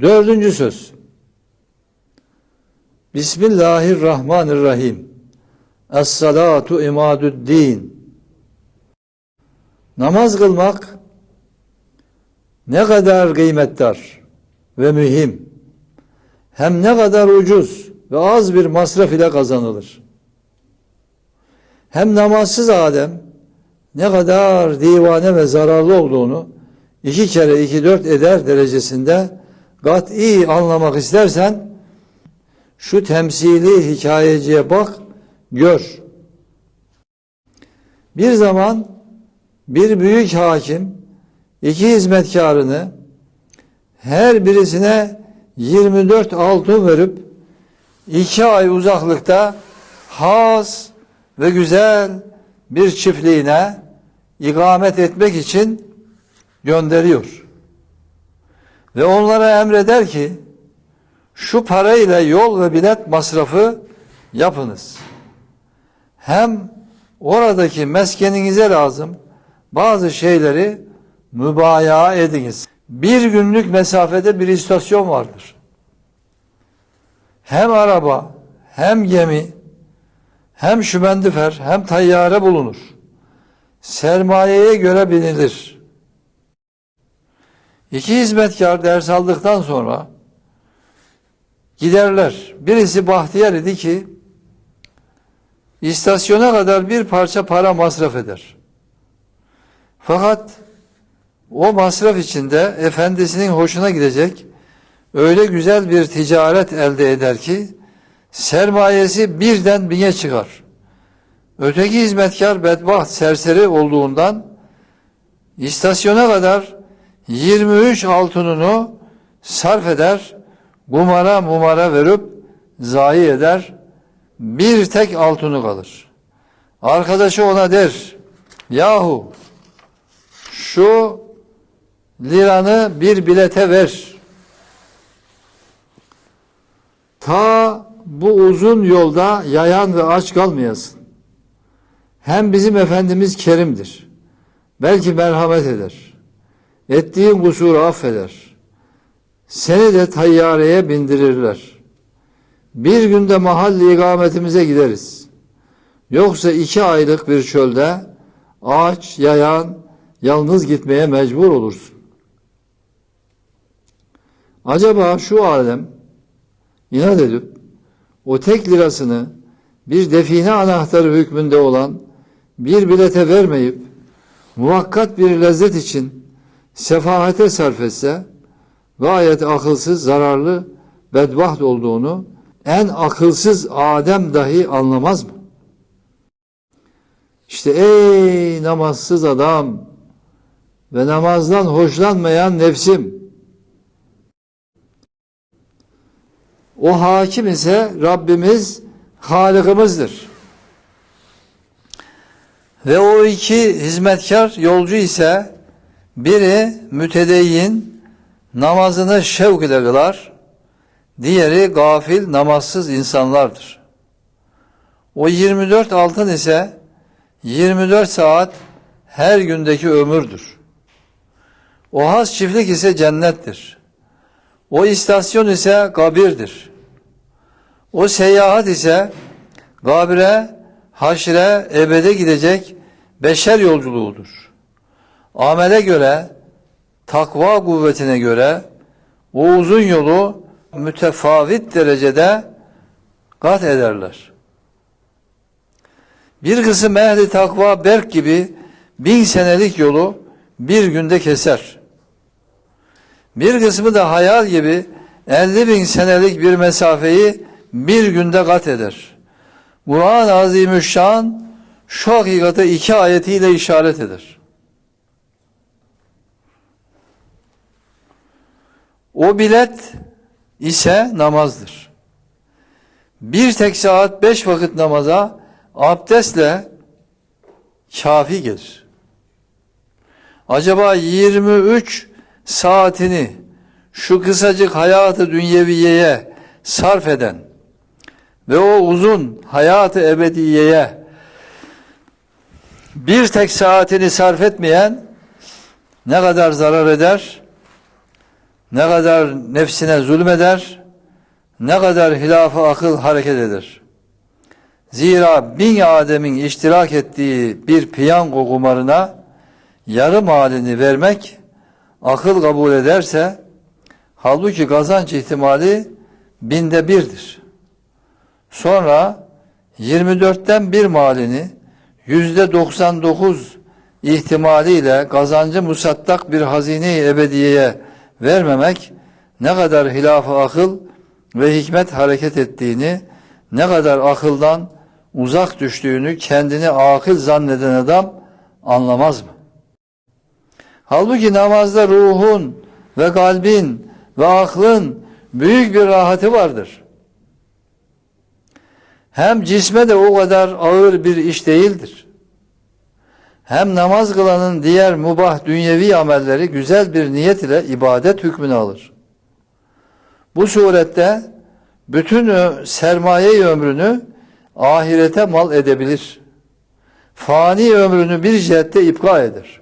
Dördüncü söz. Bismillahirrahmanirrahim. Es-salatu imadüddin. Namaz kılmak ne kadar kıymetdar ve mühim. Hem ne kadar ucuz ve az bir masraf ile kazanılır. Hem namazsız Adem ne kadar divane ve zararlı olduğunu iki kere iki dört eder derecesinde kat'i anlamak istersen şu temsili hikayeciye bak, gör. Bir zaman bir büyük hakim iki hizmetkarını her birisine 24 altın verip iki ay uzaklıkta has ve güzel bir çiftliğine ikamet etmek için gönderiyor. Ve onlara emreder ki şu parayla yol ve bilet masrafı yapınız. Hem oradaki meskeninize lazım bazı şeyleri mübaya ediniz. Bir günlük mesafede bir istasyon vardır. Hem araba, hem gemi, hem şümendifer, hem tayyare bulunur. Sermayeye göre binilir. İki hizmetkar ders aldıktan sonra giderler. Birisi Bahtiyar idi ki istasyona kadar bir parça para masraf eder. Fakat o masraf içinde efendisinin hoşuna gidecek öyle güzel bir ticaret elde eder ki sermayesi birden bine çıkar. Öteki hizmetkar bedbaht serseri olduğundan istasyona kadar 23 altınını sarf eder, kumara mumara verip zayi eder, bir tek altını kalır. Arkadaşı ona der, yahu şu liranı bir bilete ver. Ta bu uzun yolda yayan ve aç kalmayasın. Hem bizim Efendimiz kerimdir. Belki merhamet eder. Ettiğin kusuru affeder. Seni de tayyareye bindirirler. Bir günde mahalli ikametimize gideriz. Yoksa iki aylık bir çölde ağaç, yayan, yalnız gitmeye mecbur olursun. Acaba şu alem inat edip o tek lirasını bir define anahtarı hükmünde olan bir bilete vermeyip muvakkat bir lezzet için sefahate sarf etse gayet akılsız, zararlı, bedbaht olduğunu en akılsız Adem dahi anlamaz mı? İşte ey namazsız adam ve namazdan hoşlanmayan nefsim o hakim ise Rabbimiz Halık'ımızdır. Ve o iki hizmetkar yolcu ise biri mütedeyyin namazını şevk ile kılar, diğeri gafil namazsız insanlardır. O 24 altın ise 24 saat her gündeki ömürdür. O has çiftlik ise cennettir. O istasyon ise kabirdir. O seyahat ise kabire, haşre, ebede gidecek beşer yolculuğudur. Amele göre, takva kuvvetine göre o uzun yolu mütefavit derecede kat ederler. Bir kısım ehli takva berk gibi bin senelik yolu bir günde keser. Bir kısmı da hayal gibi 50 bin senelik bir mesafeyi bir günde kat eder. Kur'an-ı Azimüşşan şu hakikate iki ayetiyle işaret eder. O bilet ise namazdır. Bir tek saat beş vakit namaza abdestle kafi gelir. Acaba 23 saatini şu kısacık hayatı dünyeviyeye sarf eden ve o uzun hayatı ebediyeye bir tek saatini sarf etmeyen ne kadar zarar eder? Ne kadar nefsine zulmeder, ne kadar hilafı akıl hareket eder. Zira bin Adem'in iştirak ettiği bir piyango kumarına yarım halini vermek akıl kabul ederse halbuki kazanç ihtimali binde birdir. Sonra 24'ten bir malini yüzde 99 ihtimaliyle kazancı musattak bir hazine-i ebediyeye vermemek ne kadar hilaf-ı akıl ve hikmet hareket ettiğini, ne kadar akıldan uzak düştüğünü kendini akıl zanneden adam anlamaz mı? Halbuki namazda ruhun ve kalbin ve aklın büyük bir rahatı vardır. Hem cisme de o kadar ağır bir iş değildir. Hem namaz kılanın diğer mubah dünyevi amelleri güzel bir niyet ile ibadet hükmünü alır. Bu surette bütün sermaye ömrünü ahirete mal edebilir. Fani ömrünü bir cihette ipka eder.